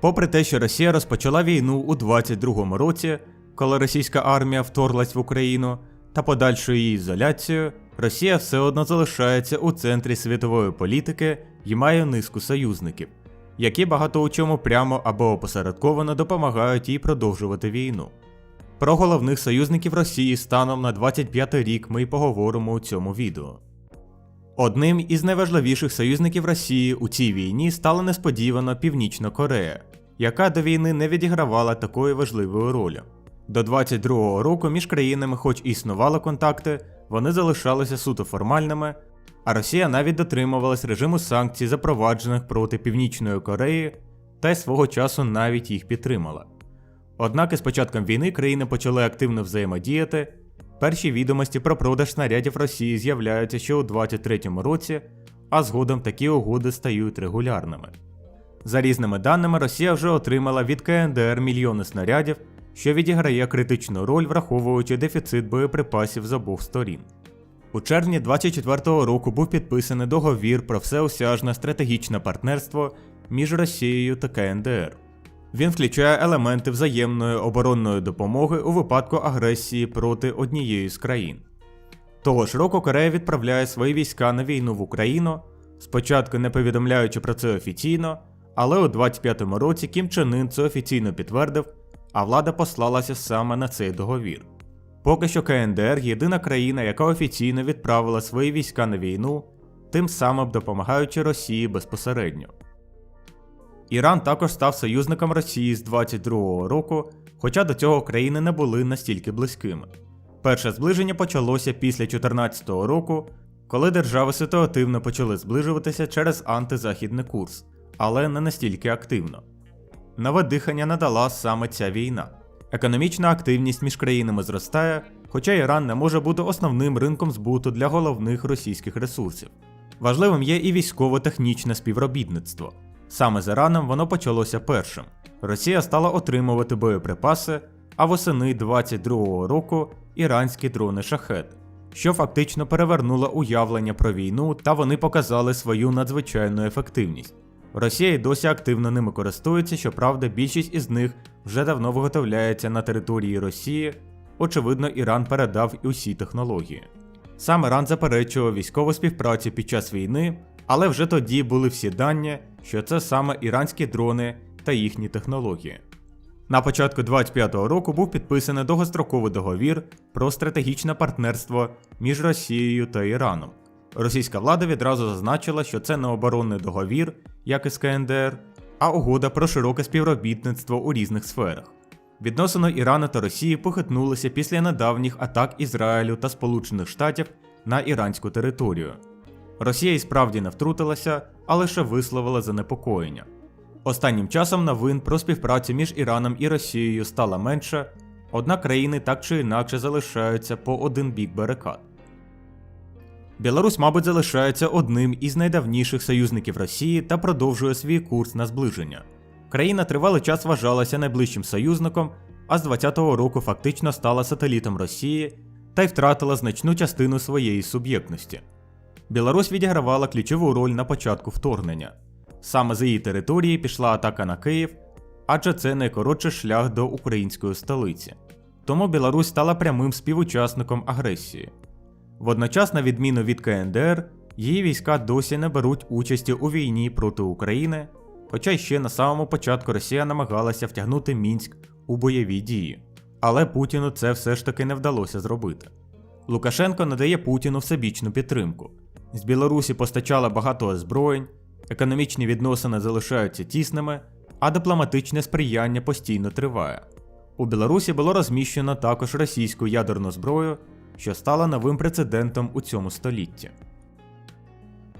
Попри те, що Росія розпочала війну у 22-му році, коли російська армія вторглась в Україну, та подальшою її ізоляцією, Росія все одно залишається у центрі світової політики і має низку союзників, які багато у чому прямо або опосередковано допомагають їй продовжувати війну. Про головних союзників Росії станом на 25 рік ми й поговоримо у цьому відео. Одним із найважливіших союзників Росії у цій війні стала несподівано Північна Корея, яка до війни не відігравала такої важливої ролі. До 22-го року між країнами, хоч існували контакти, вони залишалися суто формальними, а Росія навіть дотримувалась режиму санкцій, запроваджених проти Північної Кореї, та й свого часу навіть їх підтримала. Однак із початком війни країни почали активно взаємодіяти. Перші відомості про продаж снарядів Росії з'являються ще у 23-му році, а згодом такі угоди стають регулярними. За різними даними, Росія вже отримала від КНДР мільйони снарядів, що відіграє критичну роль, враховуючи дефіцит боєприпасів з обох сторін. У червні 24-го року був підписаний договір про всеосяжне стратегічне партнерство між Росією та КНДР. Він включає елементи взаємної оборонної допомоги у випадку агресії проти однієї з країн. Того ж року Корея відправляє свої війська на війну в Україну, спочатку не повідомляючи про це офіційно, але у 25-му році Кім Чен Ын це офіційно підтвердив, а влада послалася саме на цей договір. Поки що КНДР єдина країна, яка офіційно відправила свої війська на війну, тим самим допомагаючи Росії безпосередньо. Іран також став союзником Росії з 22-го року, хоча до цього країни не були настільки близькими. Перше зближення почалося після 14-го року, коли держави ситуативно почали зближуватися через антизахідний курс, але не настільки активно. Нове дихання надала саме ця війна. Економічна активність між країнами зростає, хоча Іран не може бути основним ринком збуту для головних російських ресурсів. Важливим є і військово-технічне співробітництво. Саме з Іраном воно почалося першим. Росія стала отримувати боєприпаси, а восени 22-го року іранські дрони шахет, що фактично перевернуло уявлення про війну, та вони показали свою надзвичайну ефективність. Росія досі активно ними користується, щоправда, більшість із них вже давно виготовляється на території Росії. Очевидно, Іран передав і усі технології. Сам Іран заперечував військову співпрацю під час війни, але вже тоді були всі дані, що це саме іранські дрони та їхні технології. На початку 25-го року був підписаний довгостроковий договір про стратегічне партнерство між Росією та Іраном. Російська влада відразу зазначила, що це не оборонний договір, як і з КНДР, а угода про широке співробітництво у різних сферах. Відносини Ірану та Росії похитнулися після недавніх атак Ізраїлю та Сполучених Штатів на іранську територію. Росія і справді не втрутилася, а лише висловила занепокоєння. Останнім часом новин про співпрацю між Іраном і Росією стало менше, однак країни так чи інакше залишаються по один бік барикад. Білорусь, мабуть, залишається одним із найдавніших союзників Росії та продовжує свій курс на зближення. Країна тривалий час вважалася найближчим союзником, а з 20-го року фактично стала сателітом Росії та й втратила значну частину своєї суб'єктності. Білорусь відігравала ключову роль на початку вторгнення. Саме з її території пішла атака на Київ, адже це найкоротший шлях до української столиці. Тому Білорусь стала прямим співучасником агресії. Водночас, на відміну від КНДР, її війська досі не беруть участі у війні проти України, хоча ще на самому початку Росія намагалася втягнути Мінськ у бойові дії. Але Путіну це все ж таки не вдалося зробити. Лукашенко надає Путіну всебічну підтримку. З Білорусі постачала багато озброєнь, економічні відносини залишаються тісними, а дипломатичне сприяння постійно триває. У Білорусі було розміщено також російську ядерну зброю, що стала новим прецедентом у цьому столітті.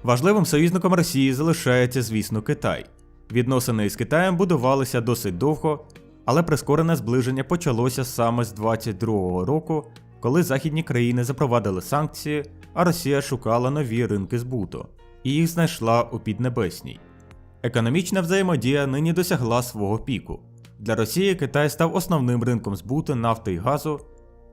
Важливим союзником Росії залишається, звісно, Китай. Відносини із Китаєм будувалися досить довго, але прискорене зближення почалося саме з 22-го року, коли західні країни запровадили санкції, а Росія шукала нові ринки збуту, і їх знайшла у Піднебесній. Економічна взаємодія нині досягла свого піку. Для Росії Китай став основним ринком збуту нафти і газу.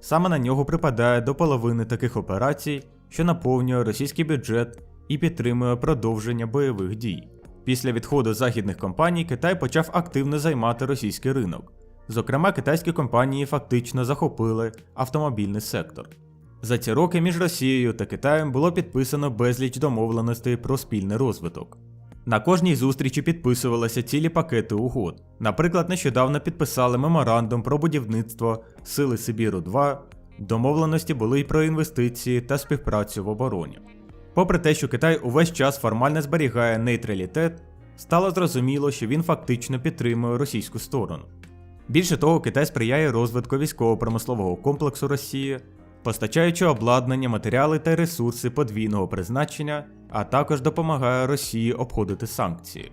Саме на нього припадає до половини таких операцій, що наповнює російський бюджет і підтримує продовження бойових дій. Після відходу західних компаній Китай почав активно займати російський ринок. Зокрема, китайські компанії фактично захопили автомобільний сектор. За ці роки між Росією та Китаєм було підписано безліч домовленостей про спільний розвиток. На кожній зустрічі підписувалися цілі пакети угод. Наприклад, нещодавно підписали меморандум про будівництво Сили Сибіру 2, домовленості були й про інвестиції та співпрацю в обороні. Попри те, що Китай увесь час формально зберігає нейтралітет, стало зрозуміло, що він фактично підтримує російську сторону. Більше того, Китай сприяє розвитку військово-промислового комплексу Росії, постачаючи обладнання, матеріали та ресурси подвійного призначення, а також допомагає Росії обходити санкції.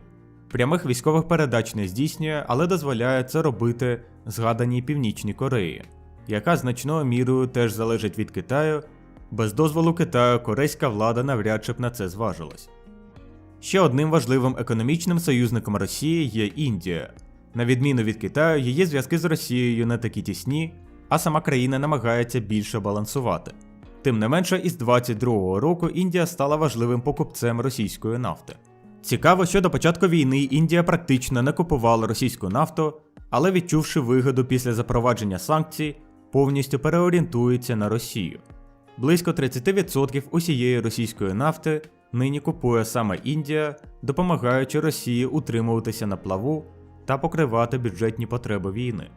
Прямих військових передач не здійснює, але дозволяє це робити згаданій Північній Кореї, яка значною мірою теж залежить від Китаю. Без дозволу Китаю корейська влада навряд чи б на це зважилась. Ще одним важливим економічним союзником Росії є Індія. На відміну від Китаю, її зв'язки з Росією не такі тісні, а сама країна намагається більше балансувати. Тим не менше, із 22-го року Індія стала важливим покупцем російської нафти. Цікаво, що до початку війни Індія практично не купувала російську нафту, але відчувши вигоду після запровадження санкцій, повністю переорієнтується на Росію. Близько 30% усієї російської нафти нині купує саме Індія, допомагаючи Росії утримуватися на плаву та покривати бюджетні потреби війни.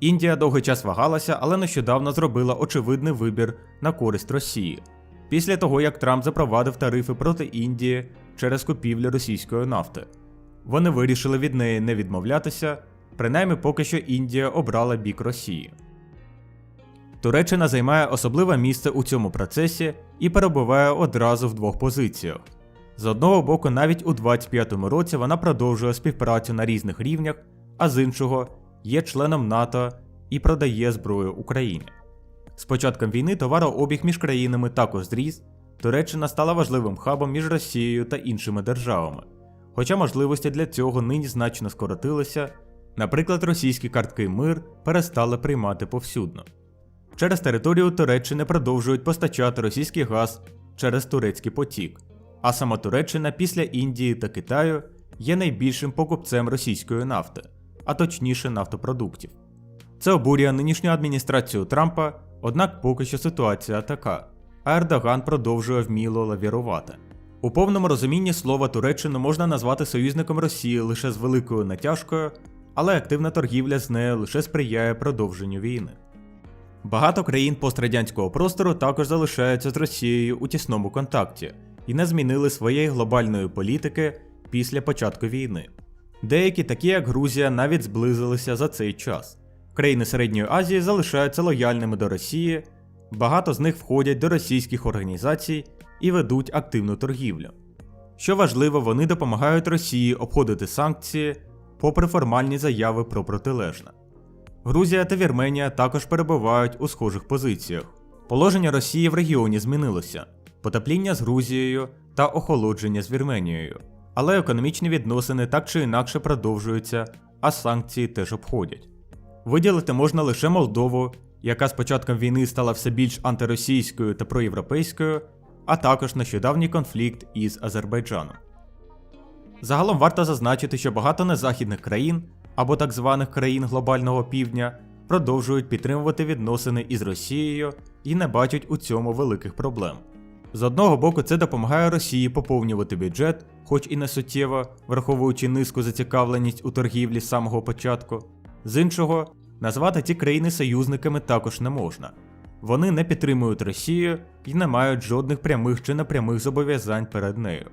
Індія довгий час вагалася, але нещодавно зробила очевидний вибір на користь Росії. Після того, як Трамп запровадив тарифи проти Індії через купівлю російської нафти. Вони вирішили від неї не відмовлятися, принаймні поки що Індія обрала бік Росії. Туреччина займає особливе місце у цьому процесі і перебуває одразу в двох позиціях. З одного боку, навіть у 25-му році вона продовжує співпрацю на різних рівнях, а з іншого є членом НАТО і продає зброю Україні. З початком війни товарообіг між країнами також зріс, Туреччина стала важливим хабом між Росією та іншими державами. Хоча можливості для цього нині значно скоротилися, наприклад, російські картки мир перестали приймати повсюдно. Через територію Туреччини продовжують постачати російський газ через турецький потік, а сама Туреччина після Індії та Китаю є найбільшим покупцем російської нафти, а точніше нафтопродуктів. Це обурює нинішню адміністрацію Трампа, однак поки що ситуація така, а Ердоган продовжує вміло лавірувати. У повному розумінні слова Туреччину можна назвати союзником Росії лише з великою натяжкою, але активна торгівля з нею лише сприяє продовженню війни. Багато країн пострадянського простору також залишаються з Росією у тісному контакті і не змінили своєї глобальної політики після початку війни. Деякі, такі як Грузія, навіть зблизилися за цей час. Країни Середньої Азії залишаються лояльними до Росії, багато з них входять до російських організацій і ведуть активну торгівлю. Що важливо, вони допомагають Росії обходити санкції, попри формальні заяви про протилежне. Грузія та Вірменія також перебувають у схожих позиціях. Положення Росії в регіоні змінилося: потепління з Грузією та охолодження з Вірменією. Але економічні відносини так чи інакше продовжуються, а санкції теж обходять. Виділити можна лише Молдову, яка з початком війни стала все більш антиросійською та проєвропейською, а також нещодавній конфлікт із Азербайджаном. Загалом варто зазначити, що багато незахідних країн або так званих країн глобального півдня продовжують підтримувати відносини із Росією і не бачать у цьому великих проблем. З одного боку, це допомагає Росії поповнювати бюджет, хоч і не суттєво, враховуючи низьку зацікавленість у торгівлі з самого початку. З іншого, назвати ці країни союзниками також не можна. Вони не підтримують Росію і не мають жодних прямих чи непрямих зобов'язань перед нею.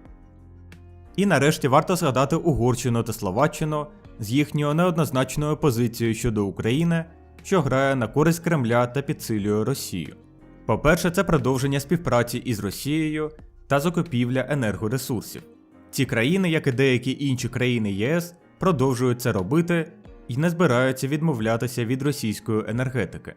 І нарешті варто згадати Угорщину та Словаччину з їхньою неоднозначною позицією щодо України, що грає на користь Кремля та підсилює Росію. По-перше, це продовження співпраці із Росією та закупівля енергоресурсів. Ці країни, як і деякі інші країни ЄС, продовжують це робити і не збираються відмовлятися від російської енергетики.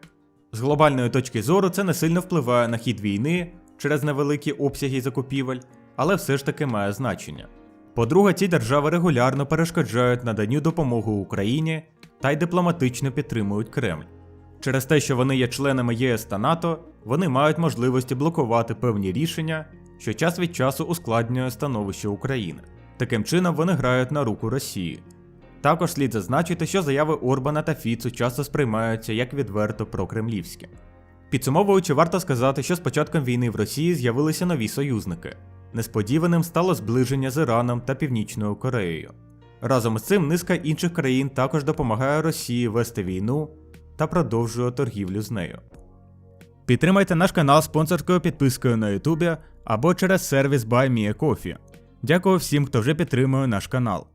З глобальної точки зору це не сильно впливає на хід війни через невеликі обсяги закупівель, але все ж таки має значення. По-друге, ці держави регулярно перешкоджають наданню допомоги Україні та й дипломатично підтримують Кремль. Через те, що вони є членами ЄС та НАТО, вони мають можливості блокувати певні рішення, що час від часу ускладнює становище України. Таким чином вони грають на руку Росії. Також слід зазначити, що заяви Орбана та Фіцу часто сприймаються як відверто прокремлівські. Підсумовуючи, варто сказати, що з початком війни в Росії з'явилися нові союзники. Несподіваним стало зближення з Іраном та Північною Кореєю. Разом з цим низка інших країн також допомагає Росії вести війну та продовжує торгівлю з нею. Підтримайте наш канал спонсорською підпискою на YouTube або через сервіс BuyMeACoffee. Дякую всім, хто вже підтримує наш канал.